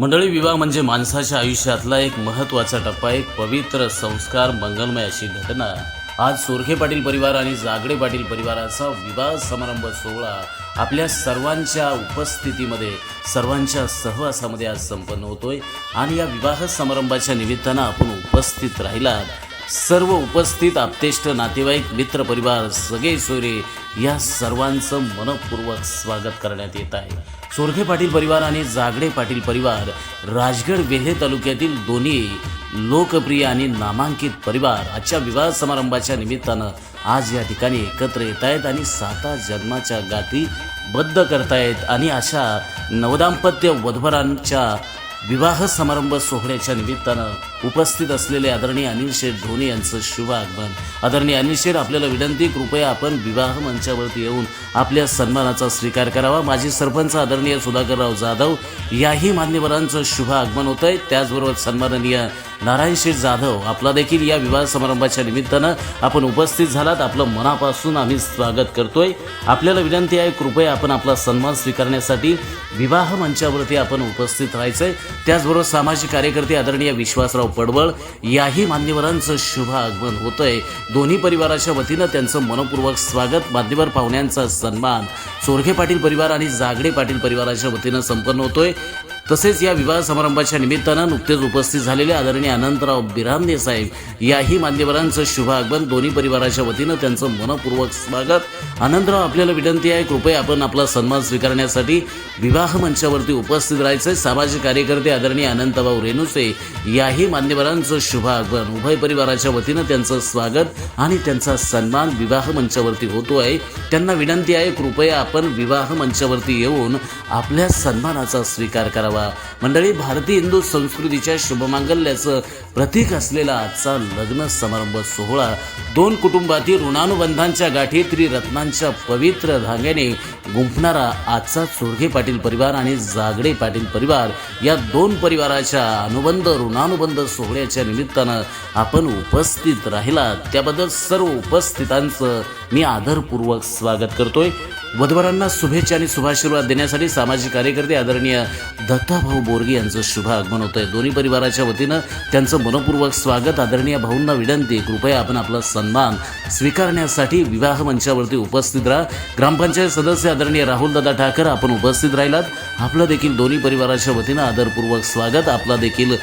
मंडळी विवाह म्हणजे माणसाच्या आयुष्यातला एक महत्त्वाचा टप्पा एक पवित्र संस्कार मंगलमय अशी घटना. आज सोरखे पाटील परिवार आणि जागडे पाटील परिवाराचा विवाह समारंभ सोहळा आपल्या सर्वांच्या उपस्थितीमध्ये सर्वांच्या सहवासामध्ये आज संपन्न होतोय. आणि या विवाह समारंभाच्या निमित्तानं आपण उपस्थित राहिलात. सर्व उपस्थित आपतेष्ट नातेवाईक मित्र परिवार सगळे सोयरे या सर्वांचं मनपूर्वक स्वागत करण्यात येत आहे. सोरखे पाटील परिवार आणि जागडे पाटील परिवार राजगड वेल्हे तालुक्यातील दोन्ही लोकप्रिय आणि नामांकित परिवार आजच्या विवाह समारंभाच्या निमित्तानं आज या ठिकाणी एकत्र येत आहेत आणि साता जन्माच्या गाठी बद्ध करतायत. आणि अशा नवदाम्पत्य वधवरांच्या विवाह समारंभ सोहळ्याच्या निमित्तानं उपस्थित असलेले आदरणीय अनिल शेठ धोनी यांचं शुभ आगमन. आदरणीय अनिल शेठ आपल्याला विनंती कृपया आपण विवाह मंचावरती येऊन आपल्या सन्मानाचा स्वीकार करावा. माजी सरपंच आदरणीय सुधाकरराव जाधव याही मान्यवरांचं शुभ आगमन होत आहे त्याचबरोबर सन्माननीय नारायण शेठ जाधव आपला देखील या विवाह समारंभाच्या निमित्तानं आपण उपस्थित झालात. आपलं मनापासून आम्ही स्वागत करतोय. आपल्याला विनंती आहे कृपया आपण आपला सन्मान स्वीकारण्यासाठी विवाह मंचावरती आपण उपस्थित राहायचंय. त्याचबरोबर सामाजिक कार्यकर्ते आदरणीय विश्वासराव पडवळ याही मान्यवरांचं शुभ आगमन होतंय. दोन्ही परिवाराच्या वतीनं त्यांचं मनपूर्वक स्वागत. मान्यवर पाहुण्यांचा सन्मान. चोरखे पाटील परिवार आणि जागडे पाटील परिवाराच्या वतीनं संपन्न होतोय. तसेच या विवाह समारंभाच्या निमित्तानं नुकतेच उपस्थित झालेले आदरणीय अनंतराव बिरांदे साहेब याही मान्यवरांचं शुभ आगमन दोन्ही परिवाराच्या वतीनं त्यांचं मनपूर्वक स्वागत. अनंतराव आपल्याला विनंती आहे कृपया आपण आपला सन्मान स्वीकारण्यासाठी विवाह मंचावरती उपस्थित राहायचं सामाजिक कार्यकर्ते आदरणीय अनंतभाऊ रेणुसे याही मान्यवरांचं शुभ आगमन. उभय परिवाराच्या वतीनं त्यांचं स्वागत आणि त्यांचा सन्मान विवाह मंचावरती होतो आहे. त्यांना विनंती आहे कृपया आपण विवाह मंचावरती येऊन आपल्या सन्मानाचा स्वीकार करावा. मंडळी भारतीय हिंदू संस्कृतीच्या शुभमांगल्याचं प्रतीक असलेला आजचा लग्न समारंभ सोहळा दोन कुटुंबातील ऋणानुबंधांच्या गाठी त्रिरत्नांच्या पवित्र धाग्याने गुंफणारा आजचा चोरघे पाटील परिवार आणि जागडे पाटील परिवार या दोन परिवाराच्या अनुबंध ऋणानुबंध सोहळ्याच्या निमित्तानं आपण उपस्थित राहिलात. त्याबद्दल सर्व उपस्थितांचं मी आदरपूर्वक स्वागत करतोय. वधवरांना शुभेच्छा आणि शुभाशीर्वाद देण्यासाठी सामाजिक कार्यकर्ते आदरणीय दत्ताभाऊ बोरगे यांचं शुभ आगमन होत आहे दोन्ही परिवाराच्या वतीनं त्यांचं मनपूर्वक स्वागत. आदरणीय भाऊंना विनंती कृपया आपण आपला सन्मान स्वीकारण्यासाठी विवाह मंचावरती उपस्थित राहा. ग्रामपंचायत सदस्य आदरणीय राहुल दादा ठाकर आपण उपस्थित राहिलात. आपलं देखील दोन्ही परिवाराच्या वतीनं आदरपूर्वक स्वागत आपला देखील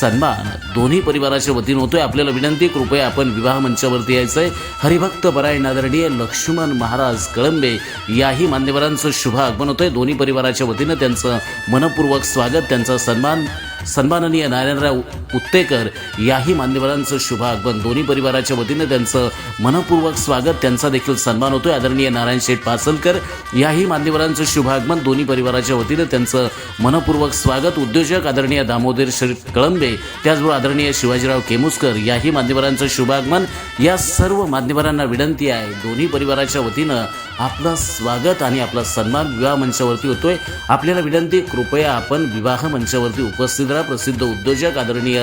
सन्मान. दोन्ही परिवाराच्या वतीनं होतोय आपल्याला विनंती कृपया आपण विवाह मंचावरती यायचंय. हरिभक्त परायण आदरणीय लक्ष्मण महाराज कळंबे याही मान्यवरांचं शुभ आगमन होतंय. दोन्ही परिवाराच्या वतीनं त्यांचं मनपूर्वक स्वागत त्यांचा सन्मान. सन्माननीय नारायणराव उत्तेकर याही मान्यवरांचं शुभ आगमन दोन्ही परिवाराच्या वतीनं त्यांचं मनपूर्वक स्वागत त्यांचा देखील सन्मान होतोय. आदरणीय नारायण शेठ पासलकर याही मान्यवरांचं शुभ आगमन दोन्ही परिवाराच्या वतीनं त्यांचं मनपूर्वक स्वागत. उद्योजक आदरणीय दामोदर श्री कळंबे त्याचबरोबर आदरणीय शिवाजीराव केमुसकर याही मान्यवरांचं शुभ आगमन या सर्व मान्यवरांना विनंती आहे. दोन्ही परिवाराच्या वतीनं आपलं स्वागत आणि आपला सन्मान विवाह मंचावरती होतोय. आपल्याला विनंती कृपया आपण विवाह मंचावरती उपस्थित राहा प्रसिद्ध उद्योजक आदरणीय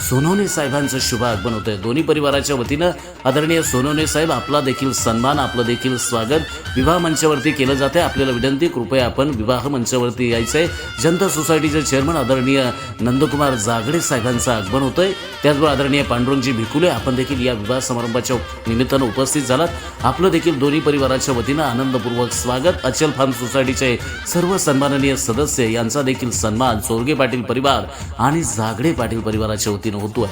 सोनवणे साहेबांचं शुभ आगमन होतंय. दोन्ही परिवाराच्या वतीनं आदरणीय सोनवणे साहेब आपला देखील सन्मान आपलं देखील स्वागत. विवाह मंचावरती केलं जात आहे आपल्याला विनंती कृपया आपण विवाह मंचावरती यायचंय. जनता सोसायटीचे चेअरमन आदरणीय नंदकुमार जागडे साहेबांचं आगमन होतंय. त्याचबरोबर आदरणीय पांडुरंगजी भिकुले आपण देखील या विवाह समारंभाच्या निमित्तानं उपस्थित झालात. आपलं देखील दोन्ही परिवाराच्या वतीनं आनंदपूर्वक स्वागत. अचल फार्म सोसायटीचे सर्व सन्माननीय सदस्य यांचा देखील सन्मान चोरगे पाटील परिवार आणि जागडे पाटील परिवाराच्या वतीनं สีน้ำเงินด้วย